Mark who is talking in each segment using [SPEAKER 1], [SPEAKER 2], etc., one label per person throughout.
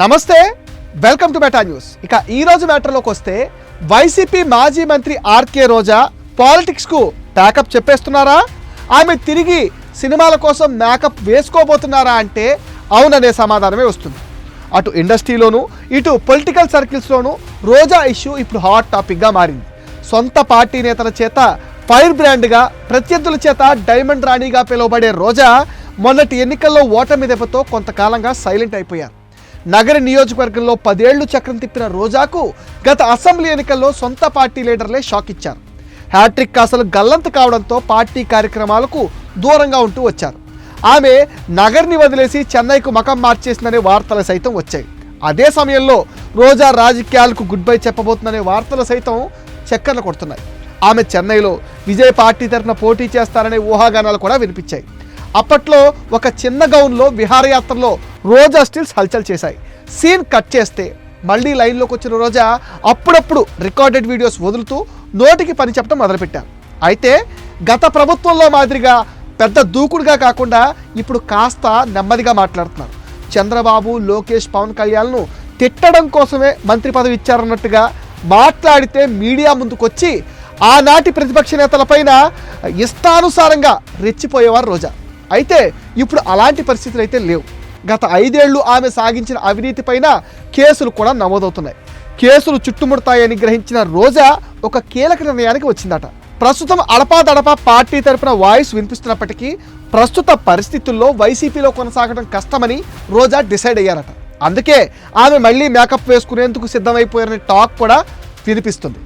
[SPEAKER 1] నమస్తే welcome to meta news. ఇక ఈ రోజు మ్యాటర్లోకి వస్తే వైసీపీ మాజీ మంత్రి ఆర్కే రోజా పాలిటిక్స్కు ప్యాకప్ చెప్పేస్తున్నారా? ఆమె తిరిగి సినిమాల కోసం మేకప్ వేసుకోబోతున్నారా అంటే అవుననే సమాధానమే వస్తుంది. అటు ఇండస్ట్రీలోను ఇటు పొలిటికల్ సర్కిల్స్లోనూ రోజా ఇష్యూ ఇప్పుడు హాట్ టాపిక్గా మారింది. సొంత పార్టీ నేతల చేత ఫైర్ బ్రాండ్గా ప్రత్యర్థుల చేత డైమండ్ రాణిగా పిలువబడే రోజా మొన్నటి ఎన్నికల్లో ఓటమి దెబ్బతో కొంతకాలంగా సైలెంట్ అయిపోయారు. నగర నియోజకవర్గంలో పదేళ్ళు చక్రం తిప్పిన రోజాకు గత అసెంబ్లీ ఎన్నికల్లో సొంత పార్టీ లీడర్లే షాక్ ఇచ్చారు. హ్యాట్రిక్ అసలు గల్లంతు కావడంతో పార్టీ కార్యక్రమాలకు దూరంగా ఉంటూ వచ్చారు. ఆమె నగర్ని వదిలేసి చెన్నైకు మకం మార్చేసిందనే వార్తలు సైతం వచ్చాయి. అదే సమయంలో రోజా రాజకీయాలకు గుడ్ బై చెప్పబోతుందనే వార్తలు సైతం చక్కర్లు కొడుతున్నాయి. ఆమె చెన్నైలో విజయ్ పార్టీ తరఫున పోటీ చేస్తారనే ఊహాగానాలు కూడా వినిపించాయి. అప్పట్లో ఒక చిన్న గౌన్లో విహారయాత్రలో రోజా స్టిల్స్ హల్చల్ చేశాయి. సీన్ కట్ చేస్తే మళ్ళీ లైన్లోకి వచ్చిన రోజా అప్పుడప్పుడు రికార్డెడ్ వీడియోస్ వదులుతూ నోటికి పని చెప్పడం మొదలుపెట్టారు. అయితే గత ప్రభుత్వంలో మాదిరిగా పెద్ద దూకుడుగా కాకుండా ఇప్పుడు కాస్త నెమ్మదిగా మాట్లాడుతున్నారు. చంద్రబాబు లోకేష్ పవన్ కళ్యాణ్ను తిట్టడం కోసమే మంత్రి పదవి ఇచ్చారన్నట్టుగా మాట్లాడితే మీడియా ముందుకొచ్చి ఆనాటి ప్రతిపక్ష నేతలపైన ఇష్టానుసారంగా రెచ్చిపోయేవారు రోజా. అయితే ఇప్పుడు అలాంటి పరిస్థితులు అయితే లేవు. గత ఐదేళ్ళు ఆమె సాగించిన అవినీతి పైన కేసులు కూడా నమోదవుతున్నాయి. కేసులు చుట్టుముడతాయని గ్రహించిన రోజా ఒక కీలక నిర్ణయానికి వచ్చిందట. ప్రస్తుతం అడపాదడపా పార్టీ తరపున వాయిస్ వినిపిస్తున్నప్పటికీ ప్రస్తుత పరిస్థితుల్లో వైసీపీలో కొనసాగడం కష్టమని రోజా డిసైడ్ అయ్యారట. అందుకే ఆమె మళ్ళీ మేకప్ వేసుకునేందుకు సిద్ధమైపోయారని టాక్ కూడా వినిపిస్తుంది.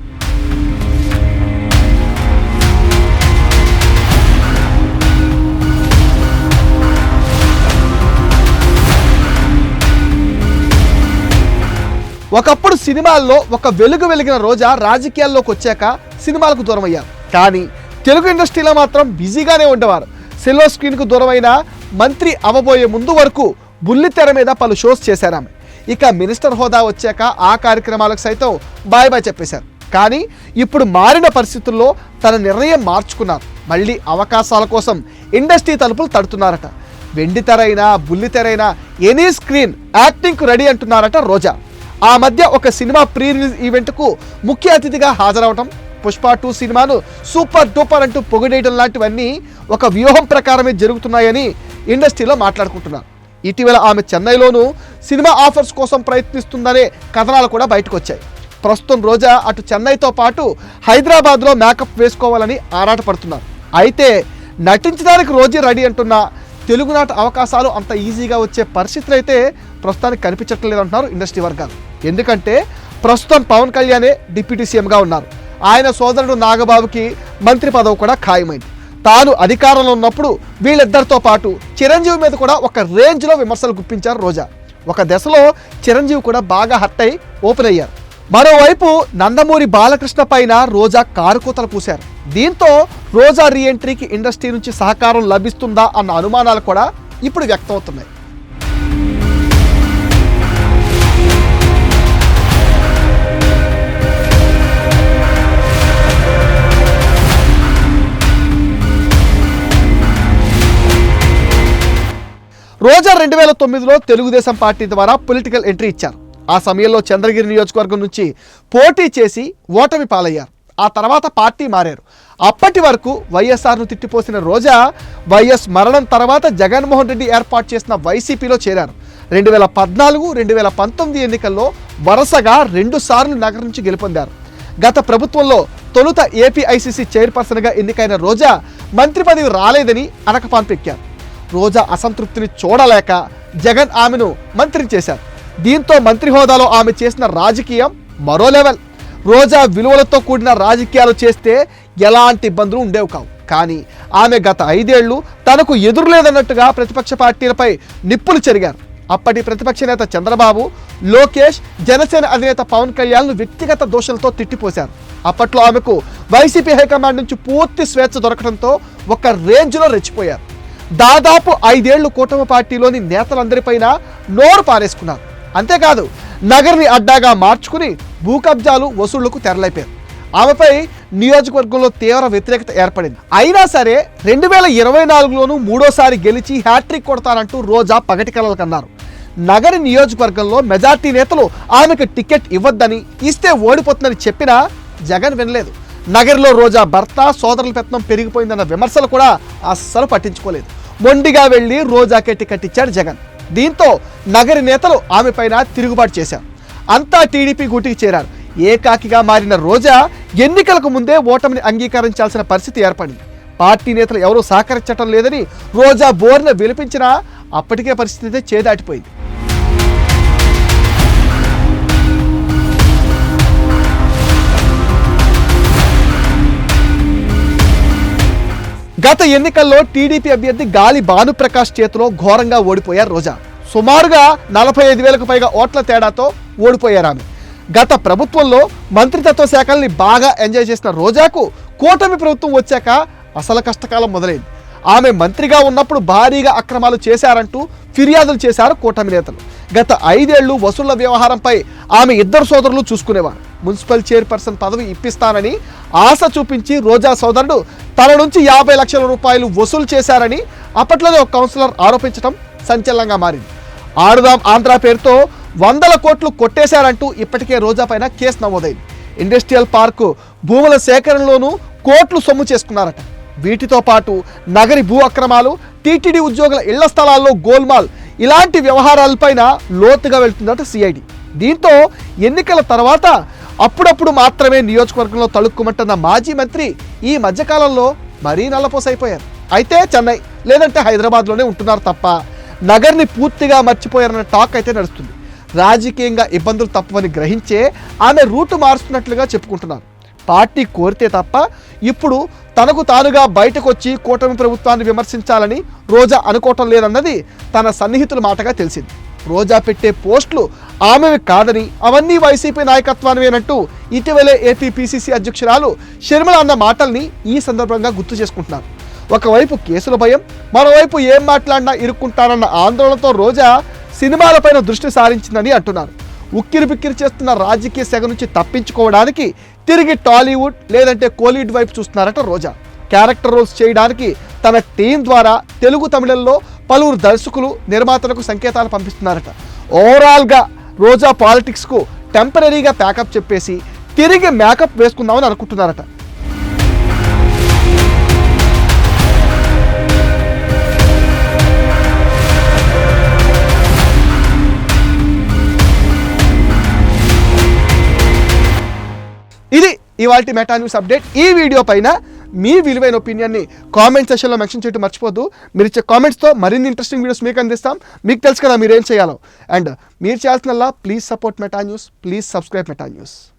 [SPEAKER 1] ఒకప్పుడు సినిమాల్లో ఒక వెలుగు వెలిగిన రోజా రాజకీయాల్లోకి వచ్చాక సినిమాలకు దూరం అయ్యారు కానీ తెలుగు ఇండస్ట్రీలో మాత్రం బిజీగానే ఉండేవారు. సిల్వర్ స్క్రీన్కు దూరమైన మంత్రి అవ్వబోయే ముందు వరకు బుల్లితెర మీద పలు షోస్ చేశారు ఆమె ఇక మినిస్టర్ హోదా వచ్చాక ఆ కార్యక్రమాలకు సైతం బాయ్ బాయ్ చెప్పేశారు. కానీ ఇప్పుడు మారిన పరిస్థితుల్లో తన నిర్ణయం మార్చుకున్నారు. మళ్ళీ అవకాశాల కోసం ఇండస్ట్రీ తలుపులు తడుతున్నారట. వెండి తెరైనా బుల్లి తెరైనా ఎనీ స్క్రీన్ యాక్టింగ్కు రెడీ అంటున్నారట రోజా. ఆ మధ్య ఒక సినిమా ప్రీ రిలీజ్ ఈవెంట్కు ముఖ్య అతిథిగా హాజరవటం పుష్ప టూ సినిమాను సూపర్ డూపర్ అంటూ పొగిడేయడం లాంటివన్నీ ఒక వ్యూహం ప్రకారమే జరుగుతున్నాయని ఇండస్ట్రీలో మాట్లాడుకుంటున్నారు ఇటీవల ఆమె చెన్నైలోనూ సినిమా ఆఫర్స్ కోసం ప్రయత్నిస్తుందనే కథనాలు కూడా బయటకు వచ్చాయి ప్రస్తుతం రోజా అటు చెన్నైతో పాటు హైదరాబాద్లో మేకప్ వేసుకోవాలని ఆరాటపడుతున్నారు అయితే నటించడానికి రోజే రెడీ అంటున్న తెలుగునాట అవకాశాలు అంత ఈజీగా వచ్చే పరిస్థితులు అయితే ప్రస్తుతానికి కనిపించట్లేదు అంటున్నారు ఇండస్ట్రీ వర్గాలు. ఎందుకంటే ప్రస్తుతం పవన్ కళ్యాణే డిప్యూటీ సీఎంగా ఉన్నారు. ఆయన సోదరుడు నాగబాబుకి మంత్రి పదవి కూడా ఖాయమైంది. తాను అధికారంలో ఉన్నప్పుడు వీళ్ళిద్దరితో పాటు చిరంజీవి మీద కూడా ఒక రేంజ్లో విమర్శలు గుప్పించారు రోజా. ఒక దశలో చిరంజీవి కూడా బాగా హర్ట్ అయి ఓపెన్ అయ్యారు. మరోవైపు నందమూరి బాలకృష్ణ పైన రోజా కారుకూతలు పూశారు. దీంతో రోజా రీఎంట్రీకి ఇండస్ట్రీ నుంచి సహకారం లభిస్తుందా అన్న అనుమానాలు కూడా ఇప్పుడు వ్యక్తమవుతున్నాయి. తొమ్మిదిలో తెలుగుదేశం పార్టీ ద్వారా పొలిటికల్ ఎంట్రీ ఇచ్చారు. ఆ సమయంలో చంద్రగిరి నియోజకవర్గం నుంచి పోటీ చేసి ఓటమి పాలయ్యారు. ఆ తర్వాత పార్టీ మారారు. అప్పటి వరకు వైఎస్ఆర్ను తిట్టిపోసిన రోజా వైఎస్ మరణం తర్వాత జగన్మోహన్ రెడ్డి ఏర్పాటు చేసిన వైసీపీలో చేరారు. రెండు వేల పద్నాలుగు రెండు వేల పంతొమ్మిది ఎన్నికల్లో వరుసగా రెండు సార్లు నగరం నుంచి గెలుపొందారు. గత ప్రభుత్వంలో తొలుత ఏపీఐసీసీ చైర్పర్సన్గా ఎన్నికైన రోజా మంత్రి పదవి రాలేదని అనకపాన్పెక్కారు. రోజా అసంతృప్తిని చూడలేక జగన్ ఆమెను మంత్రి చేశారు. దీంతో మంత్రి హోదాలో ఆమె చేసిన రాజకీయం మరో లెవెల్. రోజా విలువలతో కూడిన రాజకీయాలు చేస్తే ఎలాంటి ఇబ్బందులు ఉండేవి కావు. కానీ ఆమె గత ఐదేళ్ళు తనకు ఎదురులేదన్నట్టుగా ప్రతిపక్ష పార్టీలపై నిప్పులు చెరిగారు. అప్పటి ప్రతిపక్ష నేత చంద్రబాబు లోకేష్ జనసేన అధినేత పవన్ కళ్యాణ్ను వ్యక్తిగత దోషులతో తిట్టిపోశారు. అప్పట్లో ఆమెకు వైసీపీ హైకమాండ్ నుంచి పూర్తి స్వేచ్ఛ దొరకడంతో ఒక రేంజ్లో రెచ్చిపోయారు. దాదాపు ఐదేళ్ళు కూటమి పార్టీలోని నేతలందరిపైన నోరు పారేసుకున్నారు. అంతేకాదు నగర్ని అడ్డాగా మార్చుకుని భూ కబ్జాలు వసూళ్ళకు తెరలైపోయారు ఆమెపై నియోజకవర్గంలో తీవ్ర వ్యతిరేకత ఏర్పడింది. అయినా సరే రెండు వేల ఇరవై నాలుగులోనూ మూడోసారి గెలిచి హ్యాట్రిక్ కొడతానంటూ రోజా పగటి కలలు కన్నారు. నగరి నియోజకవర్గంలో మెజార్టీ నేతలు ఆమెకు టికెట్ ఇవ్వద్దని ఇస్తే ఓడిపోతుందని చెప్పినా జగన్ వినలేదు. నగరిలో రోజా భర్త సోదరుల పెత్తనం పెరిగిపోయిందన్న విమర్శలు కూడా అస్సలు పట్టించుకోలేదు. మొండిగా వెళ్ళి రోజాకే టికెట్ ఇచ్చాడు జగన్. దీంతో నగరి నేతలు ఆమె పైన తిరుగుబాటు చేశారు. అంతా టీడీపీ గూటికి చేరారు. ఏకాకిగా మారిన రోజా ఎన్నికలకు ముందే ఓటమిని అంగీకరించాల్సిన పరిస్థితి ఏర్పడింది. పార్టీ నేతలు ఎవరూ సహకరించటం లేదని రోజా బోర్న విలిపించినా అప్పటికే పరిస్థితి చేదాటిపోయింది. గత ఎన్నికల్లో టీడీపీ అభ్యర్థి గాలి భానుప్రకాష్ చేతిలో ఘోరంగా ఓడిపోయారు రోజా. సుమారుగా నలభై ఐదు వేలకు పైగా ఓట్ల తేడాతో ఓడిపోయారు ఆమె. గత ప్రభుత్వంలో మంత్రిత్వ శాఖల్ని బాగా ఎంజాయ్ చేసిన రోజాకు కూటమి ప్రభుత్వం వచ్చాక అసలు కష్టకాలం మొదలైంది. ఆమె మంత్రిగా ఉన్నప్పుడు భారీగా అక్రమాలు చేశారంటూ ఫిర్యాదులు చేశారు కూటమి నేతలు. గత ఐదేళ్ళు వసూళ్ళ వ్యవహారంపై ఆమె ఇద్దరు సోదరులు చూసుకునేవారు. మున్సిపల్ చైర్పర్సన్ పదవి ఇప్పిస్తానని ఆశ చూపించి రోజా సోదరుడు తన నుంచి యాభై లక్షల రూపాయలు వసూలు చేశారని అప్పట్లోనే ఒక కౌన్సిలర్ ఆరోపించడం సంచలనంగా మారింది. ఆడుదాం ఆంధ్ర పేరుతో వందల కోట్లు కొట్టేశారంటూ ఇప్పటికే రోజా పైన కేసు నమోదైంది. ఇండస్ట్రియల్ పార్కు భూముల సేకరణలోనూ కోట్లు సొమ్ము చేసుకున్నారట. వీటితో పాటు నగరి భూ అక్రమాలు టీటీడీ ఉద్యోగుల ఇళ్ళ స్థలాల్లో గోల్మాల్ ఇలాంటి వ్యవహారాలపైన లోతుగా వెళ్తుందట సిఐడి. దీంతో ఎన్నికల తర్వాత అప్పుడప్పుడు మాత్రమే నియోజకవర్గంలో తళుక్కుమంటున్న మాజీ మంత్రి ఈ మధ్యకాలంలో మరీ నల్లపోసైపోయారు. అయితే చెన్నై లేదంటే హైదరాబాద్లోనే ఉంటున్నారు తప్ప నగర్ని పూర్తిగా మర్చిపోయారన్న టాక్ అయితే నడుస్తుంది. రాజకీయంగా ఇబ్బందులు తప్పవని గ్రహించే ఆమె రూటు మారుస్తున్నట్లుగా చెప్పుకుంటున్నారు. పార్టీ కోరితే తప్ప ఇప్పుడు తనకు తానుగా బయటకు వచ్చి కూటమి ప్రభుత్వాన్ని విమర్శించాలని రోజా అనుకోవటం లేదన్నది తన సన్నిహితుల మాటగా తెలిసింది. రోజా పెట్టే పోస్టులు ఆమెవి కాదని అవన్నీ వైసీపీ నాయకత్వానివేనంటూ ఇటీవలే ఏపీ పిసిసి అధ్యక్షురాలు షర్మిల అన్న మాటల్ని ఈ సందర్భంగా గుర్తు చేసుకుంటున్నారు. ఒకవైపు కేసుల భయం మరోవైపు ఏం మాట్లాడినా ఇరుక్కుంటారన్న ఆందోళనతో రోజా సినిమాలపైన దృష్టి సారించిందని అంటున్నారు. ఉక్కిరి బిక్కిరి చేస్తున్న రాజకీయ సెగ నుంచి తప్పించుకోవడానికి తిరిగి టాలీవుడ్ లేదంటే కోలీవుడ్ వైపు చూస్తున్నారట రోజా. క్యారెక్టర్ రోల్స్ చేయడానికి తన టీం ద్వారా తెలుగు తమిళంలో పలువురు దర్శకులు నిర్మాతలకు సంకేతాలు పంపిస్తున్నారట. ఓవరాల్గా రోజా పాలిటిక్స్కు టెంపరీగా ప్యాకప్ చెప్పేసి తిరిగి మేకప్ వేసుకుందామని అనుకుంటున్నారట. ఇది ఇవాల్టి మెటా న్యూస్ అప్డేట్ ఈ వీడియో పైన మీ విలువైన ఒపీనియన్ని కామెంట్ సెషన్లో మెన్షన్ చేయడం మర్చిపోద్దు. మీరు ఇచ్చే కామెంట్స్తో మరిన్ని ఇంట్రెస్టింగ్ వీడియోస్ మీకు అందిస్తాం. మీకు తెలుసు కదా మీరు ఏం చేయాలో. అండ్ మీరు చేయాల్సినల్లా please support Meta news please subscribe Meta news.